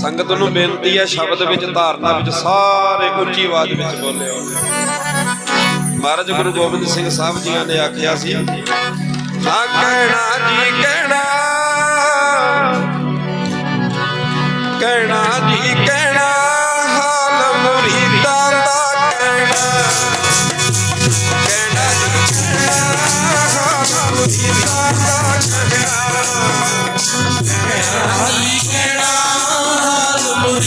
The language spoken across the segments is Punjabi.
ਸੰਗਤ ਨੂੰ ਬੇਨਤੀ ਹੈ ਸ਼ਬਦ ਵਿੱਚ, ਧਾਰਨਾ ਵਿੱਚ, ਸਾਰੇ ਉੱਚੀ ਆਵਾਜ਼ ਵਿੱਚ ਬੋਲਿਓ। ਮਹਾਰਾਜ ਗੁਰੂ ਗੋਬਿੰਦ ਸਿੰਘ ਸਾਹਿਬ ਜੀਆਂ ਨੇ ਆਖਿਆ ਸੀ ਆ ਕਹਿਣਾ ਜੀ ਕਹਿਣਾ ਕਹਿਣਾ ਜੀ ਕਹਿਣਾ।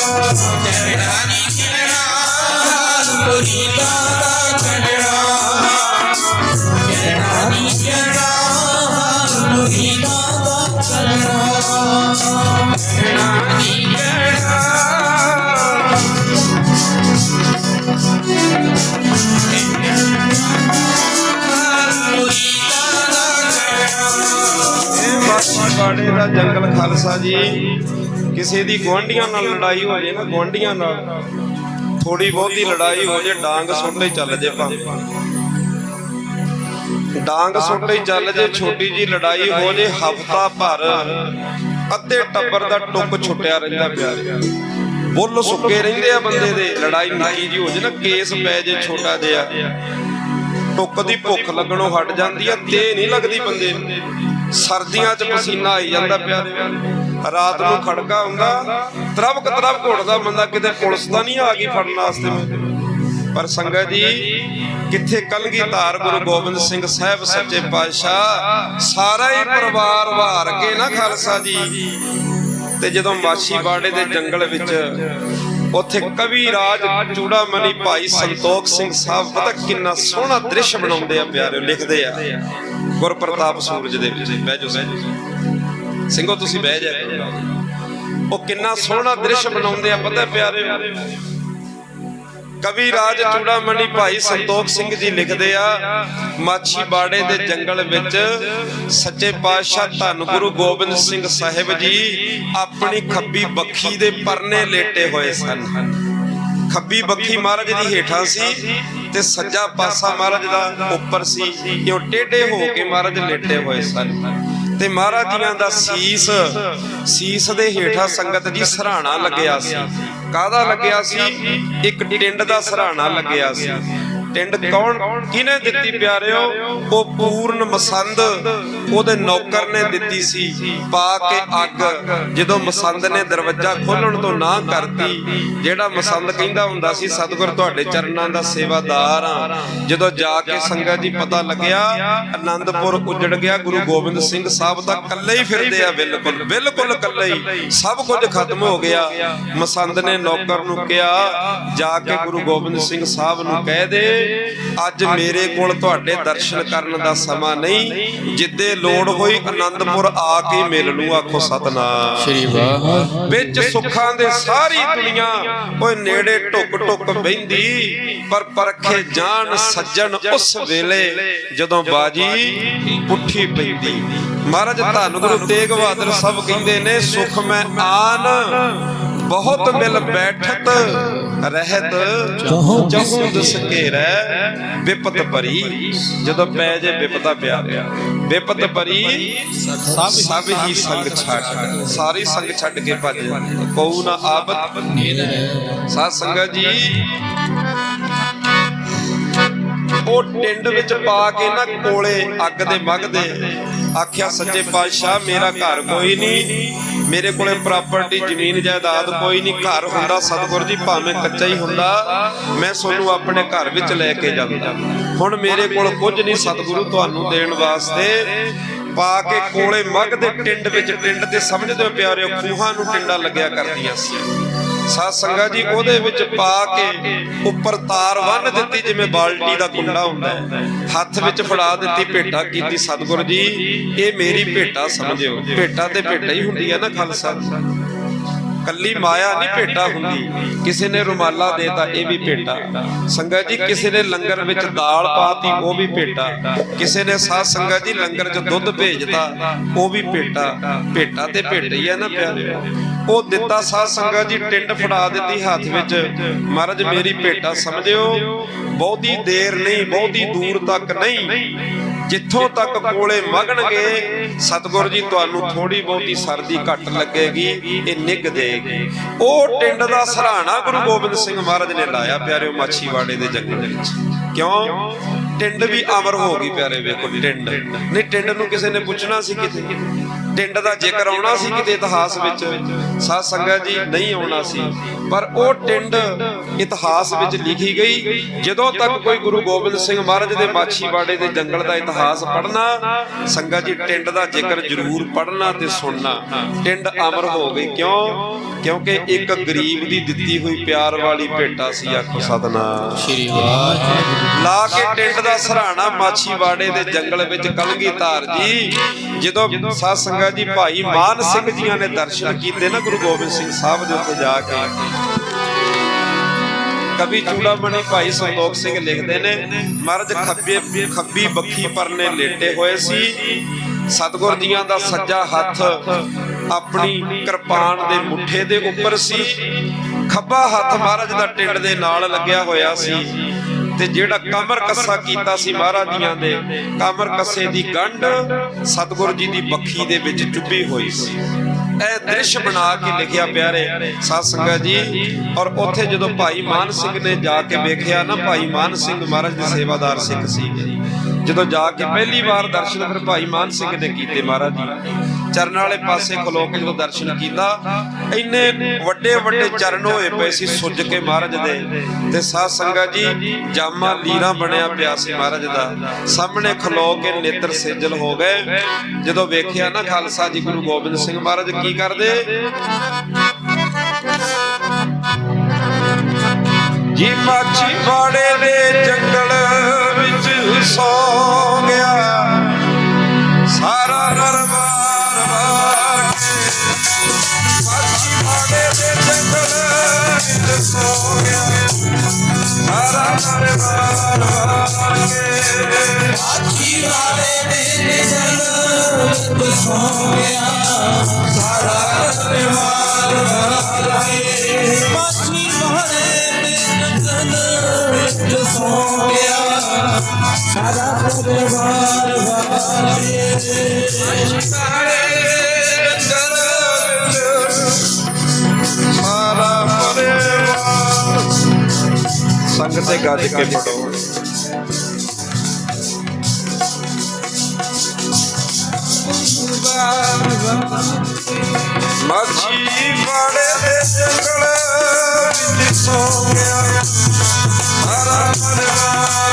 ਕਹਿਣਾ ਇਹ ਮਾਛੀਵਾੜੇ ਦਾ ਜੰਗਲ ਖਾਲਸਾ ਜੀ। ਕਿਸੇ ਦੀ ਗੁਆਂਢੀਆਂ ਨਾਲ ਲੜਾਈ ਹੋ ਜੇ ਨਾ, ਗੁਆਂਢੀਆਂ ਨਾਲ। ਥੋੜੀ ਬਹੁਤੀ ਲੜਾਈ ਹੋ ਜੇ, ਡਾਂਗ ਸੁੱਟੇ ਚੱਲ ਜੇ ਭਾਵੇਂ। ਡਾਂਗ ਸੁੱਟੇ ਚੱਲ ਜੇ, ਛੋਟੀ ਜੀ ਲੜਾਈ ਹੋ ਜੇ, ਹਫਤਾ ਭਰ ਅੱਧੇ ਟੱਬਰ ਦਾ ਟੁੱਕ ਛੁੱਟਿਆ ਰਹਿੰਦਾ ਪਿਆ। ਬੁੱਲ ਸੁੱਕੇ ਰਹਿੰਦੇ ਆ ਬੰਦੇ ਦੇ, ਲੜਾਈ ਨਿੱਕੀ ਜੀ ਹੋ ਜੇ ਨਾ, ਕੇਸ ਪੈ ਜੇ ਛੋਟਾ ਜਿਹਾ। ਟੁੱਕ ਦੀ ਭੁੱਖ ਲੱਗਣੋਂ ਹਟ ਜਾਂਦੀ ਆ, ਤੇ ਨਹੀਂ ਲੱਗਦੀ ਬੰਦੇ ਨੂੰ। ਸਰਦੀਆਂ 'ਚ ਪਸੀਨਾ ਆਈ ਜਾਂਦਾ ਪਿਆਰੇ ਰਾਤ ਨੂੰ ਖੜਕਾ ਹੁੰਦਾ ਤਰਬਕ ਤਰਬ ਘੁੱਟਦਾ ਬੰਦਾ ਕਿਤੇ ਪੁਲਿਸ ਤਾਂ ਨਹੀਂ ਆ ਗਈ ਫੜਨ ਵਾਸਤੇ। ਮੈਨੂੰ। ਪਰ ਸੰਗਤ ਜੀ ਕਿੱਥੇ ਕਲਗੀ ਧਾਰ ਗੁਰੂ ਗੋਬਿੰਦ ਸਿੰਘ ਸਾਹਿਬ ਸੱਚੇ ਪਾਤਸ਼ਾਹ ਸਾਰਾ ਹੀ ਪਰਿਵਾਰ ਵਾਰ ਕੇ ਨਾ ਖਾਲਸਾ ਜੀ। ਤੇ ਜਦੋਂ ਮਾਛੀਵਾੜੇ ਦੇ ਜੰਗਲ ਵਿੱਚ ਉੱਥੇ ਕਵੀ ਰਾਜ ਚੂੜਾਮਣੀ ਭਾਈ ਸੰਤੋਖ ਸਿੰਘ ਸਾਹਿਬ ਪਤਾ ਕਿੰਨਾ ਸੋਹਣਾ ਦ੍ਰਿਸ਼ ਬਣਾਉਂਦੇ ਆ ਪਿਆਰਿਓ ਲਿਖਦੇ ਆ। ਗੁਰਪ੍ਰਤਾਪ ਸੂਰਜ ਦੇ ਵਿੱਚ। ਬਹਿ ਜਾਓ ਸਿੰਘੋ, ਤੁਸੀਂ ਬਹਿ ਜਾਓ ਉਹ ਕਿੰਨਾ ਸੋਹਣਾ ਦ੍ਰਿਸ਼ ਬਣਾਉਂਦੇ ਆ, ਪਤਾ ਪਿਆਰਿਓ ਕਵੀ ਰਾਜ ਚੂੜਾਮਣੀ ਭਾਈ ਸੰਤੋਖ ਸਿੰਘ ਜੀ ਲਿਖਦੇ ਆ, ਮਾਛੀ ਬਾੜੇ ਦੇ ਜੰਗਲ ਵਿੱਚ ਸੱਚੇ ਪਾਤਸ਼ਾਹ ਧੰਨ ਗੁਰੂ ਗੋਬਿੰਦ ਸਿੰਘ ਸਾਹਿਬ ਜੀ ਆਪਣੀ ਖੱਬੀ ਬੱਖੀ ਦੇ ਪਰਨੇ ਲੇਟੇ ਹੋਏ ਸਨ। ਖੱਬੀ ਬੱਖੀ ਮਹਾਰਾਜ ਦੀ ਹੇਠਾਂ ਸੀ ਤੇ ਸੱਜਾ ਪਾਸਾ ਮਹਾਰਾਜ ਦਾ ਉੱਪਰ ਸੀ। ਕਿਉਂ ਟੇਢੇ ਹੋ ਕੇ ਮਹਾਰਾਜ ਲੇਟੇ ਹੋਏ ਸਨ। ਤੇ ਮਹਾਰਾਜ ਜੀਆਂ ਦਾ ਸੀਸ ਸੀਸ ਦੇ ਹੇਠਾਂ ਸੰਗਤ ਜੀ ਸਰਾਣਾ ਲੱਗਿਆ ਸੀ। ਕਾਹਦਾ ਲੱਗਿਆ ਸੀ? ਇੱਕ ਟਿੰਡ ਦਾ ਸਰਾਣਾ ਲੱਗਿਆ ਸੀ। ਟਿੰਡ ਕੌਣ? ਕਿਹਨੇ ਦਿੱਤੀ ਪਿਆਰਿਓ? ਉਹ ਪੂਰਨ ਮਸੰਦ। ਉਹਦੇ ਨੌਕਰ ਨੇ ਦਿੱਤੀ ਸੀ। ਪਾ ਕੇ ਅੱਗ। ਜਦੋਂ ਮਸੰਦ ਨੇ ਦਰਵਾਜ਼ਾ ਖੋਲਣ ਤੋਂ ਨਾ ਕਰਤੀ, ਜਿਹੜਾ ਮਸੰਦ ਕਹਿੰਦਾ ਹੁੰਦਾ ਸੀ, ਸਤਿਗੁਰ, ਤੁਹਾਡੇ ਚਰਨਾਂ ਦਾ ਸੇਵਾਦਾਰ ਆ ਜਦੋਂ ਜਾ ਕੇ ਸੰਗਤ ਜੀ ਪਤਾ ਲੱਗਿਆ ਆਨੰਦਪੁਰ ਉਜੜ ਗਿਆ। ਗੁਰੂ ਗੋਬਿੰਦ ਸਿੰਘ ਸਾਹਿਬ ਤਾਂ ਇਕੱਲੇ ਹੀ ਫਿਰਦੇ ਆ, ਬਿਲਕੁਲ ਬਿਲਕੁਲ ਇਕੱਲੇ ਹੀ। ਸਭ ਕੁਝ ਖਤਮ ਹੋ ਗਿਆ। ਮਸੰਦ ਨੇ ਨੌਕਰ ਨੂੰ ਕਿਹਾ, ਜਾ ਕੇ ਗੁਰੂ ਗੋਬਿੰਦ ਸਿੰਘ ਸਾਹਿਬ ਨੂੰ ਕਹਿ ਦੇ ਅੱਜ ਮੇਰੇ ਕੋਲ ਤੁਹਾਡੇ ਦਰਸ਼ਨ ਕਰਨ ਦਾ ਸਮਾਂ ਨਹੀਂ ਜਿੱਦੇ ਲੋੜ ਹੋਈ ਆਨੰਦਪੁਰ ਆ ਕੇ ਮਿਲ ਲੂ ਆਖੋ ਸਤਨਾਮ। ਸ਼੍ਰੀ ਵਾਹ ਵਿੱਚ ਸੁੱਖਾਂ ਦੇ ਸਾਰੀ ਦੁਨੀਆ ਓਏ ਨੇੜੇ ਟੁੱਕ ਟੁੱਕ ਬੈੰਦੀ ਪਰ ਪਰਖੇ ਜਾਣ ਸੱਜਣ ਉਸ ਵੇਲੇ ਜਦੋਂ ਬਾਜੀ ਪੁੱਠੀ ਪੈਂਦੀ। ਮਹਾਰਾਜ ਧੰਨ ਗੁਰੂ ਤੇਗ ਬਹਾਦਰ ਸਭ ਕਹਿੰਦੇ ਨੇ ਸੁਖ ਮੈਂ ਆਨ ਬਹੁਤ ਮਿਲ ਬੈਠਤ ਰਹਿਤ ਜਹੂ ਦਸ ਘੇਰੈ ਵਿਪਤ ਭਰੀ। ਜਦੋਂ ਪੈ ਜੇ ਵਿਪਤਾ ਪਿਆਰਿਆ ਵਿਪਤ ਭਰੀ ਸਭ ਹੀ ਸੰਗ ਛੱਡ। ਸਾਰੀ ਸੰਗ ਛੱਡ ਕੇ ਭੱਜ। ਕਉ ਨਾ ਆਬਤ ਸਾਧ ਸੰਗਤ ਜੀ ਉਹ ਟਿੰਡ ਵਿੱਚ ਪਾ ਕੇ ਨਾ ਕੋਲੇ ਅੱਗ ਦੇ ਮੱਗ ਦੇ ਆਖਿਆ ਸੱਚੇ ਪਾਤਸ਼ਾਹ ਮੇਰਾ ਘਰ ਕੋਈ ਨਹੀਂ। ਮੇਰੇ ਕੋਲੇ ਪ੍ਰਾਪਰਟੀ ਜ਼ਮੀਨ, ਜਾਇਦਾਦ ਕੋਈ ਨਹੀਂ, ਘਰ ਹੁੰਦਾ, ਸਤਿਗੁਰ ਜੀ, ਭਾਵੇਂ ਕੱਚਾ ਹੀ ਹੁੰਦਾ, ਮੈਂ ਸੋਨੂੰ ਆਪਣੇ ਘਰ ਵਿੱਚ ਲੈ ਕੇ ਜਾਂਦਾ। ਹੁਣ ਮੇਰੇ ਕੋਲ ਕੁਝ ਨਹੀਂ ਸਤਿਗੁਰੂ ਤੁਹਾਨੂੰ ਦੇਣ ਵਾਸਤੇ। ਪਾ ਕੇ ਕੋਲੇ ਮੱਗ ਦੇ ਟਿੰਡ ਵਿੱਚ, ਟਿੰਡ ਤੇ ਸਮਝਦੇ ਹੋ ਪਿਆਰਿਓ, ਖੂਹਾਂ ਨੂੰ ਟਿੰਡਾ ਲੱਗਿਆ ਕਰਦੀਆਂ ਸੀ। ਸਾਧ ਸੰਗਤ ਜੀ, ਉਹਦੇ ਵਿੱਚ ਪਾ ਕੇ ਉੱਪਰ ਤਾਰ ਬੰਨ ਦਿੱਤੀ, ਜਿਵੇਂ ਬਾਲਟੀ ਦਾ ਕੁੰਡਾ ਹੁੰਦਾ ਹੈ। ਹੱਥ ਵਿੱਚ ਫੜਾ ਦਿੱਤੀ, ਭੇਟਾ ਕੀਤੀ, ਸਤਿਗੁਰੂ ਜੀ, ਇਹ ਮੇਰੀ ਭੇਟਾ ਸਮਝਿਓ। ਭੇਟਾ ਤੇ ਭੇਟਾ ਹੀ ਹੁੰਦੀ ਹੈ ਨਾ ਖਾਲਸਾ। ਕੱਲੀ ਮਾਇਆ ਨਹੀਂ ਭੇਟਾ ਹੁੰਦੀ। ਕਿਸੇ ਨੇ ਰੁਮਾਲਾ ਦੇਤਾ, ਇਹ ਵੀ ਭੇਟਾ। ਸੰਗਤ ਜੀ, ਕਿਸੇ ਨੇ ਲੰਗਰ ਵਿੱਚ ਦਾਲ ਪਾਤੀ, ਉਹ ਵੀ ਭੇਟਾ। ਕਿਸੇ ਨੇ ਸਾਧ ਸੰਗਤ ਜੀ, ਲੰਗਰ 'ਚ ਦੁੱਧ ਭੇਜਤਾ, ਉਹ ਵੀ ਭੇਟਾ। ਭੇਟਾ ਤੇ ਭੇਟਾ ਹੀ ਹੈ ਨਾ ਪਿਆਰਿਓ। ਉਹ ਦਿੱਤਾ ਸਾਧ ਸੰਗਤ ਜੀ, ਟਿੰਡ ਫੜਾ ਦਿੱਤੀ ਹੱਥ ਵਿੱਚ। ਮਹਾਰਾਜ, ਮੇਰੀ ਭੇਟਾ ਸਮਝਿਓ, ਬਹੁਤੀ ਦੇਰ ਨਹੀਂ, ਬਹੁਤੀ ਦੂਰ ਤੱਕ ਨਹੀਂ। ਜਿੱਥੋਂ ਤੱਕ ਕੋਲੇ ਮਗਣਗੇ, ਸਤਿਗੁਰੂ ਜੀ, ਤੁਹਾਨੂੰ ਥੋੜੀ ਬਹੁਤੀ ਸਰਦੀ ਘੱਟ ਲੱਗੇਗੀ, ਇਹ ਨਿੱਘ ਦੇਗੀ। ਉਹ ਟਿੰਡ ਦਾ ਸਰਾਣਾ ਗੁਰੂ ਗੋਬਿੰਦ ਸਿੰਘ ਮਹਾਰਾਜ ਨੇ ਲਾਇਆ, ਪਿਆਰਿਓ, ਮਾਛੀਵਾੜੇ ਦੇ ਜੰਗਲ ਵਿੱਚ। ਕਿਉਂ? ਟਿੰਡ ਵੀ ਅਮਰ ਹੋ ਗਈ, ਪਿਆਰੇ, ਵੇਖੋ ਟਿੰਡ। ਨਹੀਂ, ਟਿੰਡ ਨੂੰ ਕਿਸੇ ਨੇ ਪੁੱਛਣਾ ਸੀ ਕਿਤੇ? ਟਿੰਡ ਦਾ ਜ਼ਿਕਰ ਆਉਣਾ ਸੀ ਕਿਤੇ ਇਤਿਹਾਸ ਵਿੱਚ ਸਾਧ ਸੰਗਤ ਜੀ ਨਹੀਂ ਆਉਣਾ ਸੀ। ਪਰ ਉਹ ਟਿੰਡ ਇਤਿਹਾਸ ਵਿੱਚ ਲਿਖੀ ਗਈ ਜਦੋਂ ਤੱਕ ਕੋਈ ਗੁਰੂ ਗੋਬਿੰਦ ਸਿੰਘ ਮਹਾਰਾਜ ਦੇ ਮਾਛੀਵਾੜੇ ਦੇ ਜੰਗਲ ਦਾ ਇਤਿਹਾਸ ਪੜ੍ਹਨਾ ਸੰਗਤ ਜੀ ਟਿੰਡ ਦਾ ਜ਼ਿਕਰ ਜ਼ਰੂਰ ਪੜ੍ਹਨਾ ਤੇ ਸੁਣਨਾ। ਟਿੰਡ ਅਮਰ ਹੋ ਗਈ ਕਿਉਂ? ਕਿਉਂਕਿ ਇੱਕ ਗਰੀਬ ਦੀ ਦਿੱਤੀ ਹੋਈ ਪਿਆਰ ਵਾਲੀ ਭੇਟਾ ਸੀ ਆਖੋ ਸਤਨਾਮ। ਸ਼੍ਰੀ ਵਾਹਿਗੁਰੂ। ਲਾ ਕੇ ਟਿੰਡ ਦਾ ਸਰਾਣਾ ਮਾਛੀਵਾੜੇ ਦੇ ਜੰਗਲ ਵਿੱਚ ਕਲਗੀਧਾਰ ਜੀ ਜਦੋਂ ਸਾਧ ਸੰਗਤ ਜੀ ਭਾਈ ਮਾਨ ਸਿੰਘ ਜੀਆਂ ਨੇ ਦਰਸ਼ਨ ਕੀਤੇ ਨਾ ਗੁਰੂ ਗੋਬਿੰਦ ਸਿੰਘ ਸਾਹਿਬ ਦੇ ਉੱਤੇ ਜਾ ਕੇ, ਕਵੀ ਚੂੜਾਮਣੀ ਭਾਈ ਸੰਤੋਖ ਸਿੰਘ ਲਿਖਦੇ ਨੇ ਮਹਾਰਾਜ ਖੱਬੇ, ਖੱਬੀ ਬੱਖੀ ਪਰਨੇ ਲੇਟੇ ਹੋਏ ਸੀ, ਸਤਗੁਰ ਜੀਆਂ ਦਾ ਸੱਜਾ ਹੱਥ ਆਪਣੀ ਕਿਰਪਾਨ ਦੇ ਮੁੱਠੇ ਦੇ ਉੱਪਰ ਸੀ, ਖੱਬਾ ਹੱਥ ਮਹਾਰਾਜ ਦਾ ਟਿੰਡ ਦੇ ਨਾਲ ਲੱਗਿਆ ਹੋਇਆ ਸੀ ਤੇ ਜਿਹੜਾ ਕਮਰ ਕੱਸਾ ਕੀਤਾ ਸੀ ਮਹਾਰਾਜ ਜੀਆਂ ਦੇ, ਕਮਰ ਕੱਸੇ ਦੀ ਗੰਢ ਸਤਗੁਰ ਜੀ ਦੀ ਬੱਖੀ ਦੇ ਵਿੱਚ ਚੁੱਭੀ ਹੋਈ ਸੀ। ਇਹ ਦ੍ਰਿਸ਼ ਬਣਾ ਕੇ ਲਿਖਿਆ ਪਿਆਰੇ ਸਾਧ ਸੰਗਤ ਜੀ, ਔਰ ਉੱਥੇ ਜਦੋਂ ਭਾਈ ਮਾਨ ਸਿੰਘ ਨੇ ਜਾ ਕੇ ਵੇਖਿਆ ਨਾ, ਭਾਈ ਮਾਨ ਸਿੰਘ ਮਹਾਰਾਜ ਦੇ ਸੇਵਾਦਾਰ ਸਿੱਖ ਸੀ। ਜਦੋਂ ਜਾ ਕੇ ਪਹਿਲੀ ਵਾਰ ਦਰਸ਼ਨ ਫਿਰ ਭਾਈ ਮਾਨ ਸਿੰਘ ਨੇ ਕੀਤੇ ਮਹਾਰਾਜ ਜੀ ਚਰਨ ਵਾਲੇ ਪਾਸੇ ਖਲੋ ਕੇ ਜਦੋਂ ਦਰਸ਼ਨ ਕੀਤਾ, ਇੰਨੇ ਵੱਡੇ ਵੱਡੇ ਚਰਨ ਹੋਏ ਪਏ ਸੀ ਸੁੱਜ ਕੇ ਮਹਾਰਾਜ ਦੇ। ਤੇ ਸਾਧ ਸੰਗਤ ਜੀ, ਜਾਮਾ ਲੀਰਾ ਬਣਿਆ ਪਿਆ ਸੀ ਮਹਾਰਾਜ ਦਾ। ਸਾਹਮਣੇ ਖਲੋ ਕੇ ਨੇਤਰ ਸੇਜਲ ਹੋ ਗਏ। ਜਦੋਂ ਵੇਖਿਆ ਨਾ ਖਾਲਸਾ ਜੀ ਗੁਰੂ ਗੋਬਿੰਦ ਸਿੰਘ ਮਹਾਰਾਜ ਕੀ ਕਰਦੇ? ਜੀ ਮਾਛੀ ਬਾੜੇ ਦੇ ਜੰਗਲ ਵਿੱਚ ਸੌ ਗਿਆ। ਸੋਇਆ ਸੌ ਗਿਆ ਸਾਰਾ ਦਰਬਾਰ ਵਾਰ ਆਖੀ ਵਾਲੇ ਦੇ ਜਨ ਸੋ ਗਿਆ ਸਾਰਾ ਪਰਿਵਾਰ ਵਾਲੇ। ਮਾਛੀ ਵਾਲੇ ਦੇ ਜਨ ਸੋ ਗਿਆ ਸਾਰਾ ਪਰਿਵਾਰ ਵਾਲੇ ਸਾਰਾ ਸੰਗ ਤੇ ਗੱਜ ਕੇ ਪੜੋ। ਮਾਛੀ ਬਾੜੇ ਦੇ ਜੰਗਲ ਵਿੱਚ ਸੌ ਗਿਆ। ਸਾਰਾ ਪਰਿਵਾਰ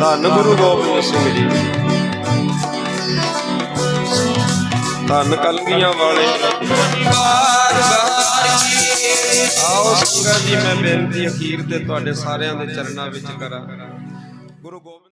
ਧੰਨ ਗੁਰੂ ਗੋਬਿੰਦ ਸਿੰਘ ਜੀ। ਧੰਨ ਕਲਗੀਆਂ ਵਾਲੇ। ਬਾਰ ਬਾਰ ਆਓ ਸੰਗਤ ਜੀ, ਮੈਂ ਬੇਨਤੀ ਅਖੀਰ ਤੇ ਤੁਹਾਡੇ ਸਾਰਿਆਂ ਦੇ ਚਰਨਾਂ ਵਿੱਚ ਕਰਾਂ। ਗੁਰੂ ਗੋਬਿੰਦ